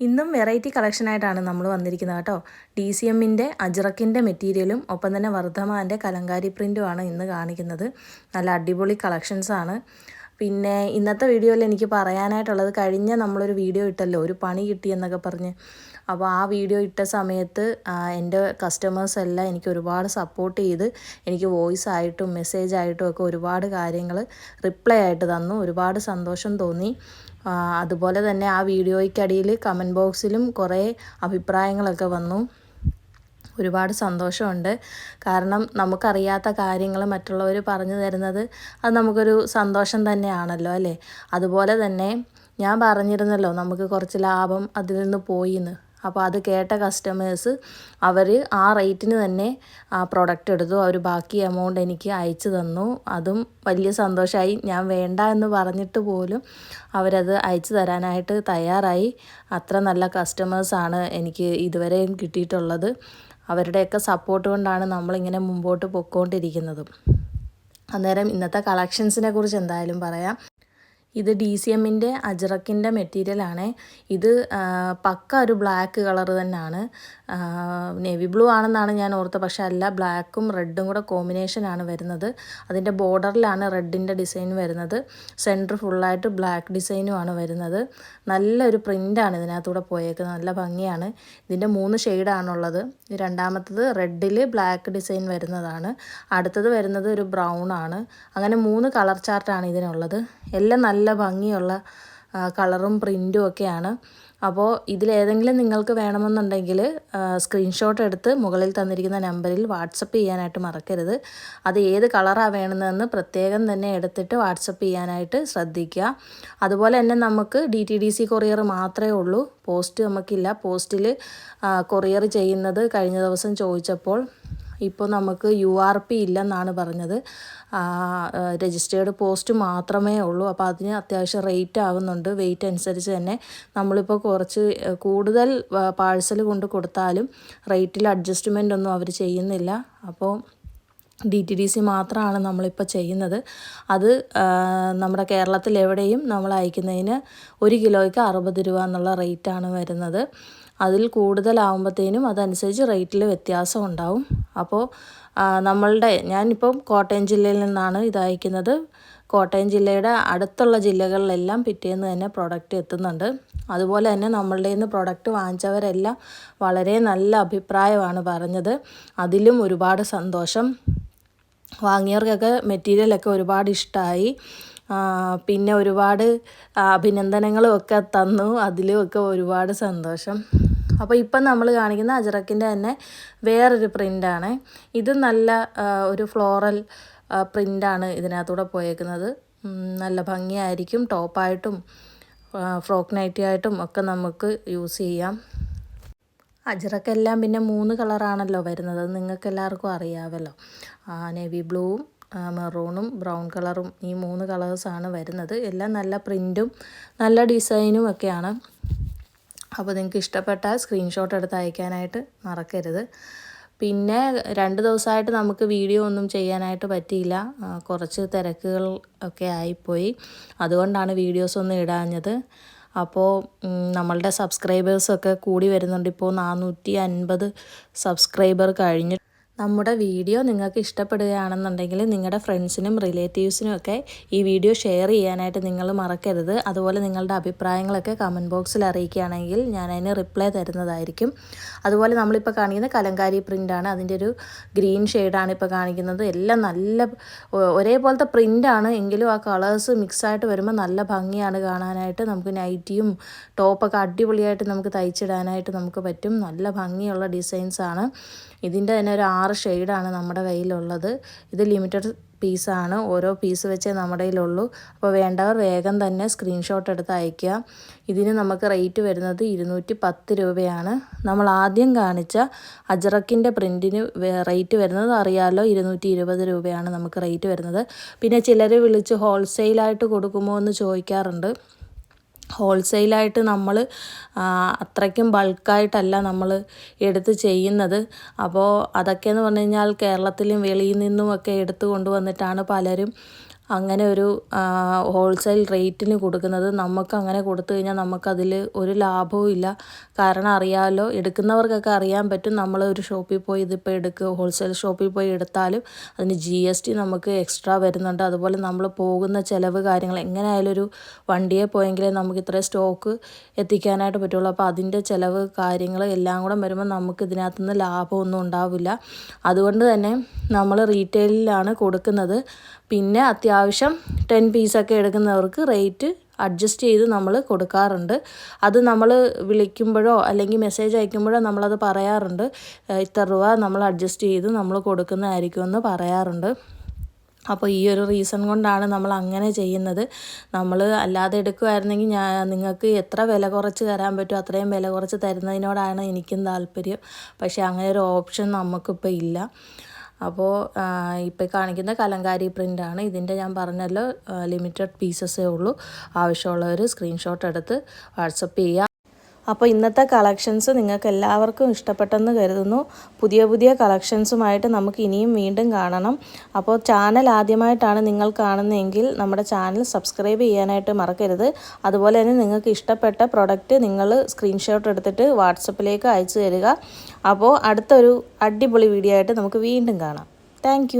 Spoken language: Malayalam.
ഇന്നും വെറൈറ്റി കളക്ഷനായിട്ടാണ് നമ്മൾ വന്നിരിക്കുന്നത് കേട്ടോ. ഡി സി എമ്മിന്റെ അജ്രക്കിന്റെ മെറ്റീരിയലും ഒപ്പം തന്നെ വർദ്ധമാന്റെ കലങ്കാരി പ്രിന്റുമാണ് ഇന്ന് കാണിക്കുന്നത്. നല്ല അടിപൊളി കളക്ഷൻസാണ് പിന്നെ ഇന്നത്തെ വീഡിയോയിൽ എനിക്ക് പറയാനായിട്ടുള്ളത് കഴിഞ്ഞ നമ്മളൊരു വീഡിയോ ഇട്ടല്ലോ ഒരു പണി കിട്ടിയെന്നൊക്കെ പറഞ്ഞ്. അപ്പോൾ ആ വീഡിയോ ഇട്ട സമയത്ത് എന്റെ കസ്റ്റമേഴ്സ് എല്ലാം എനിക്ക് ഒരുപാട് സപ്പോർട്ട് ചെയ്ത് എനിക്ക് വോയിസ് ആയിട്ടും മെസ്സേജ് ആയിട്ടും ഒക്കെ ഒരുപാട് കാര്യങ്ങൾ റിപ്ലൈ ആയിട്ട് തന്നു. ഒരുപാട് സന്തോഷം തോന്നി. അതുപോലെ തന്നെ ആ വീഡിയോയ്ക്കടിയിൽ കമന്റ് ബോക്സിലും കുറേ അഭിപ്രായങ്ങളൊക്കെ വന്നു. ഒരുപാട് സന്തോഷമുണ്ട്. കാരണം നമുക്കറിയാത്ത കാര്യങ്ങൾ മറ്റുള്ളവർ പറഞ്ഞു തരുന്നത് അത് നമുക്കൊരു സന്തോഷം തന്നെയാണല്ലോ അല്ലേ? അതുപോലെ തന്നെ ഞാൻ പറഞ്ഞിരുന്നല്ലോ നമുക്ക് കുറച്ച് ലാഭം അതിൽ നിന്ന് പോയിന്ന്. അപ്പോൾ അത് കേട്ട കസ്റ്റമേഴ്സ് അവർ ആ റേറ്റിന് തന്നെ ആ പ്രൊഡക്റ്റ് എടുത്തു. അവർ ബാക്കി എമൗണ്ട് എനിക്ക് അയച്ചു തന്നു. അതും വലിയ സന്തോഷമായി ഞാൻ വേണ്ട എന്ന് പറഞ്ഞിട്ട് പോലും അവരത് അയച്ചു തരാനായിട്ട് തയ്യാറായി. അത്ര നല്ല കസ്റ്റമേഴ്സാണ് എനിക്ക് ഇതുവരെയും കിട്ടിയിട്ടുള്ളത്. അവരുടെയൊക്കെ സപ്പോർട്ട് കൊണ്ടാണ് നമ്മളിങ്ങനെ മുമ്പോട്ട് പൊയ്ക്കൊണ്ടിരിക്കുന്നതും അന്നേരം ഇന്നത്തെ കളക്ഷൻസിനെ കുറിച്ച് എന്തായാലും പറയാം. ഇത് ഡി സി എമ്മിന്റെ അജ്രക്കിന്റെ മെറ്റീരിയലാണ് ഇത് പക്ക ഒരു ബ്ലാക്ക് കളർ തന്നെയാണ്. നേവി ബ്ലൂ ആണെന്നാണ് ഞാൻ ഓർത്തത്. പക്ഷെ അല്ല ബ്ലാക്കും റെഡും കൂടെ കോമ്പിനേഷനാണ് വരുന്നത്. അതിന്റെ ബോർഡറിലാണ് റെഡിന്റെ ഡിസൈൻ വരുന്നത്. സെന്റർ ഫുള്ളായിട്ട് ബ്ലാക്ക് ഡിസൈനുമാണ് വരുന്നത്. നല്ലൊരു പ്രിന്റാണ് ഇതിനകത്തൂടെ പോയേക്കുന്നത്. നല്ല ഭംഗിയാണ്. ഇതിന്റെ മൂന്ന് ഷെയ്ഡാണുള്ളത് രണ്ടാമത്തത് റെഡിൽ ബ്ലാക്ക് ഡിസൈൻ വരുന്നതാണ്. അടുത്തത് വരുന്നത് ഒരു ബ്രൗൺ ആണ്. അങ്ങനെ മൂന്ന് കളർ ചാർട്ടാണ് ഇതിനുള്ളത്. എല്ലാം നല്ല ഭംഗിയുള്ള ആ, കളറും പ്രിന്റും ഒക്കെയാണ്. അപ്പോൾ ഇതിലേതെങ്കിലും നിങ്ങൾക്ക് വേണമെന്നുണ്ടെങ്കിൽ സ്ക്രീൻഷോട്ട് എടുത്ത് മുകളിൽ തന്നിരിക്കുന്ന നമ്പറിൽ വാട്സപ്പ് ചെയ്യാനായിട്ട് മറക്കരുത്. അത് ഏത് കളറാണ് വേണമെന്ന് പ്രത്യേകം തന്നെ എടുത്തിട്ട് വാട്സപ്പ് ചെയ്യാനായിട്ട് ശ്രദ്ധിക്കുക. അതുപോലെ തന്നെ നമുക്ക് D T D C courier മാത്രമേ ഉള്ളൂ. പോസ്റ്റ് നമുക്കില്ല. പോസ്റ്റിൽ കൊറിയർ ചെയ്യുന്നത് കഴിഞ്ഞ ദിവസം ചോദിച്ചപ്പോൾ ഇപ്പോൾ നമുക്ക് യു ആർ പി ഇല്ലെന്നാണ് പറഞ്ഞത്. രജിസ്റ്റേർഡ് പോസ്റ്റ് മാത്രമേ ഉള്ളൂ. അപ്പോൾ അതിന് അത്യാവശ്യം റേറ്റ് ആവുന്നുണ്ട്. വെയിറ്റ് അനുസരിച്ച് തന്നെ നമ്മളിപ്പോൾ കുറച്ച് കൂടുതൽ പാഴ്സൽ കൊണ്ട് കൊടുത്താലും റേറ്റിൽ അഡ്ജസ്റ്റ്മെന്റ് ഒന്നും അവർ ചെയ്യുന്നില്ല. അപ്പോൾ ഡി ടി ഡി സി മാത്രമാണ് നമ്മളിപ്പോൾ ചെയ്യുന്നത്. അത് നമ്മുടെ കേരളത്തിൽ എവിടെയും നമ്മൾ അയക്കുന്നതിന് ഒരു കിലോയ്ക്ക് അറുപത് രൂപ എന്നുള്ള റേറ്റാണ് വരുന്നത്. അതിൽ കൂടുതലാവുമ്പോഴത്തേനും അതനുസരിച്ച് റേറ്റിൽ വ്യത്യാസം ഉണ്ടാവും. അപ്പോൾ നമ്മളുടെ ഞാനിപ്പം കോട്ടയം ജില്ലയിൽ നിന്നാണ് ഇത് അയക്കുന്നത്. കോട്ടയം ജില്ലയുടെ അടുത്തുള്ള ജില്ലകളിലെല്ലാം പിറ്റേന്ന് തന്നെ പ്രൊഡക്റ്റ് എത്തുന്നുണ്ട്. അതുപോലെ തന്നെ നമ്മളുടെ നിന്ന് പ്രൊഡക്റ്റ് വാങ്ങിച്ചവരെല്ലാം വളരെ നല്ല അഭിപ്രായമാണ് പറഞ്ഞത്. അതിലും ഒരുപാട് സന്തോഷം. വാങ്ങിയവർക്കൊക്കെ മെറ്റീരിയലൊക്കെ ഒരുപാട് ഇഷ്ടമായി പിന്നെ ഒരുപാട് അഭിനന്ദനങ്ങളും ഒക്കെ തന്നു. അതിലും ഒക്കെ ഒരുപാട് സന്തോഷം. അപ്പോൾ ഇപ്പം നമ്മൾ കാണിക്കുന്ന അജറക്കിന്റെ തന്നെ വേറൊരു പ്രിന്റാണ് ഇത് നല്ല ഒരു ഫ്ലോറൽ പ്രിന്റാണ് ഇതിനകത്തൂടെ പോയേക്കുന്നത്. നല്ല ഭംഗിയായിരിക്കും. ടോപ്പായിട്ടും ഫ്രോക്ക് നൈറ്റി ആയിട്ടും ഒക്കെ നമുക്ക് യൂസ് ചെയ്യാം. അജറക്കെല്ലാം പിന്നെ മൂന്ന് കളറാണല്ലോ വരുന്നത്. നിങ്ങൾക്ക് എല്ലാവർക്കും അറിയാമല്ലോ നേവി ബ്ലൂവും മെറൂണും ബ്രൗൺ കളറും ഈ മൂന്ന് കളേഴ്സാണ് വരുന്നത്. എല്ലാം നല്ല പ്രിന്റും നല്ല ഡിസൈനും ഒക്കെയാണ്. അപ്പോൾ നിങ്ങൾക്ക് ഇഷ്ടപ്പെട്ട സ്ക്രീൻഷോട്ട് എടുത്ത് അയക്കാനായിട്ട് മറക്കരുത്. പിന്നെ രണ്ട് ദിവസമായിട്ട് നമുക്ക് വീഡിയോ ഒന്നും ചെയ്യാനായിട്ട് പറ്റിയില്ല. കുറച്ച് തിരക്കുകൾ ഒക്കെ ആയിപ്പോയി. അതുകൊണ്ടാണ് വീഡിയോസ് ഒന്നും ഇടാഞ്ഞത്. അപ്പോൾ നമ്മളുടെ സബ്സ്ക്രൈബേഴ്സൊക്കെ കൂടി വരുന്നുണ്ട്. ഇപ്പോൾ നാനൂറ്റി അൻപത് സബ്സ്ക്രൈബർ കഴിഞ്ഞു. നമ്മുടെ വീഡിയോ നിങ്ങൾക്ക് ഇഷ്ടപ്പെടുകയാണെന്നുണ്ടെങ്കിൽ നിങ്ങളുടെ ഫ്രണ്ട്സിനും റിലേറ്റീവ്സിനും ഒക്കെ ഈ വീഡിയോ ഷെയർ ചെയ്യാനായിട്ട് നിങ്ങൾ മറക്കരുത്. അതുപോലെ നിങ്ങളുടെ അഭിപ്രായങ്ങളൊക്കെ കമന്റ് ബോക്സിൽ അറിയിക്കുകയാണെങ്കിൽ ഞാൻ അതിന് റിപ്ലൈ തരുന്നതായിരിക്കും. അതുപോലെ നമ്മളിപ്പോൾ കാണിക്കുന്ന കലങ്കാരി പ്രിന്റാണ്. അതിന്റെ ഒരു ഗ്രീൻ ഷെയ്ഡാണ് ഇപ്പോൾ കാണിക്കുന്നത്. എല്ലാം നല്ല ഒരേപോലത്തെ പ്രിന്റാണ്. എങ്കിലും ആ കളേഴ്സ് മിക്സായിട്ട് വരുമ്പോൾ നല്ല ഭംഗിയാണ് കാണാനായിട്ട്. നമുക്ക് നൈറ്റിയും ടോപ്പൊക്കെ അടിപൊളിയായിട്ട് നമുക്ക് തയ്ച്ചിടാനായിട്ട് നമുക്ക് പറ്റും. നല്ല ഭംഗിയുള്ള ഡിസൈൻസാണ്. ഇതിന്റെ തന്നെ ഒരു ആറ് ഷെയ്ഡാണ് നമ്മുടെ കയ്യിലുള്ളത്. ഇത് ലിമിറ്റഡ് പീസാണ്. ഓരോ പീസ് വെച്ചേ നമ്മുടെ കയ്യിലുള്ളൂ. അപ്പോൾ വേണ്ടവർ വേഗം തന്നെ സ്ക്രീൻഷോട്ട് എടുത്ത് അയയ്ക്കുക. ഇതിന് നമുക്ക് റേറ്റ് വരുന്നത് ഇരുന്നൂറ്റി പത്ത് രൂപയാണ്. നമ്മൾ ആദ്യം കാണിച്ച അജറക്കിന്റെ പ്രിന്റിന് റേറ്റ് വരുന്നത് അറിയാമല്ലോ ഇരുന്നൂറ്റി ഇരുപത് രൂപയാണ് നമുക്ക് റേറ്റ് വരുന്നത്. പിന്നെ ചിലർ വിളിച്ച് ഹോൾസെയിലായിട്ട് കൊടുക്കുമോ എന്ന് ചോദിക്കാറുണ്ട്. ഹോൾസെയിലായിട്ട് നമ്മൾ അത്രയ്ക്കും ബൾക്കായിട്ടല്ല നമ്മൾ എടുത്ത് ചെയ്യുന്നത്. അപ്പോൾ അതൊക്കെയെന്ന് പറഞ്ഞു കഴിഞ്ഞാൽ കേരളത്തിലും വെളിയിൽ നിന്നുമൊക്കെ എടുത്തു കൊണ്ടുവന്നിട്ടാണ് പലരും അങ്ങനെ ഒരു ഹോൾസെയിൽ റേറ്റിന് കൊടുക്കുന്നത് നമുക്ക് അങ്ങനെ കൊടുത്തു കഴിഞ്ഞാൽ നമുക്കതിൽ ഒരു ലാഭവും ഇല്ല. കാരണം അറിയാമല്ലോ എടുക്കുന്നവർക്കൊക്കെ അറിയാൻ പറ്റും നമ്മൾ ഒരു ഷോപ്പിൽ പോയി ഇതിപ്പോൾ എടുക്കുക ഹോൾസെയിൽ ഷോപ്പിൽ പോയി എടുത്താലും അതിന് ജി എസ് ടി നമുക്ക് എക്സ്ട്രാ വരുന്നുണ്ട്. അതുപോലെ നമ്മൾ പോകുന്ന ചിലവ് കാര്യങ്ങൾ എങ്ങനെയായാലും ഒരു വണ്ടിയെ പോയെങ്കിലേ നമുക്ക് ഇത്രയും സ്റ്റോക്ക് എത്തിക്കാനായിട്ട് പറ്റുള്ളൂ. അപ്പോൾ അതിന്റെ ചിലവ് കാര്യങ്ങൾ എല്ലാം കൂടെ വരുമ്പോൾ നമുക്ക് ഇതിനകത്തുനിന്ന് ലാഭമൊന്നും ഉണ്ടാവില്ല. അതുകൊണ്ട് തന്നെ നമ്മൾ റീറ്റെയിലാണ് കൊടുക്കുന്നത്. പിന്നെ അത്യാവശ്യം ടെൻ പീസൊക്കെ എടുക്കുന്നവർക്ക് റേറ്റ് അഡ്ജസ്റ്റ് ചെയ്ത് നമ്മൾ കൊടുക്കാറുണ്ട്. അത് നമ്മൾ വിളിക്കുമ്പോഴോ അല്ലെങ്കിൽ മെസ്സേജ് അയക്കുമ്പോഴോ നമ്മളത് പറയാറുണ്ട്. ഇത്ര രൂപ നമ്മൾ അഡ്ജസ്റ്റ് ചെയ്ത് നമ്മൾ കൊടുക്കുന്നതായിരിക്കും എന്ന് പറയാറുണ്ട്. അപ്പോൾ ഈ ഒരു റീസൺ കൊണ്ടാണ് നമ്മൾ അങ്ങനെ ചെയ്യുന്നത്. നമ്മൾ അല്ലാതെ എടുക്കുമായിരുന്നെങ്കിൽ ഞാൻ നിങ്ങൾക്ക് എത്ര വില കുറച്ച് തരാൻ പറ്റുമോ അത്രയും വില കുറച്ച് തരുന്നതിനോടാണ് എനിക്കും താല്പര്യം. പക്ഷേ അങ്ങനെ ഒരു ഓപ്ഷൻ നമുക്കിപ്പോൾ ഇല്ല. അപ്പോൾ ഇപ്പോൾ കാണിക്കുന്ന കലങ്കാരി പ്രിന്റാണ് ഇതിന്റെ ഞാൻ പറഞ്ഞല്ലോ ലിമിറ്റഡ് പീസസേ ഉള്ളൂ. ആവശ്യമുള്ളവർ സ്ക്രീൻഷോട്ട് എടുത്ത് വാട്സപ്പ് ചെയ്യുക അപ്പോൾ ഇന്നത്തെ കളക്ഷൻസ് നിങ്ങൾക്ക് എല്ലാവർക്കും ഇഷ്ടപ്പെട്ടെന്ന് കരുതുന്നു. പുതിയ പുതിയ കളക്ഷൻസുമായിട്ട് നമുക്ക് ഇനിയും വീണ്ടും കാണണം. അപ്പോൾ ചാനൽ ആദ്യമായിട്ടാണ് നിങ്ങൾ കാണുന്നതെങ്കിൽ നമ്മുടെ ചാനൽ സബ്സ്ക്രൈബ് ചെയ്യാനായിട്ട് മറക്കരുത്. അതുപോലെ തന്നെ നിങ്ങൾക്ക് ഇഷ്ടപ്പെട്ട പ്രൊഡക്റ്റ് നിങ്ങൾ സ്ക്രീൻഷോട്ട് എടുത്തിട്ട് വാട്സപ്പിലേക്ക് അയച്ചു തരിക. അപ്പോൾ അടുത്തൊരു അടിപൊളി വീഡിയോ ആയിട്ട് നമുക്ക് വീണ്ടും കാണാം. താങ്ക്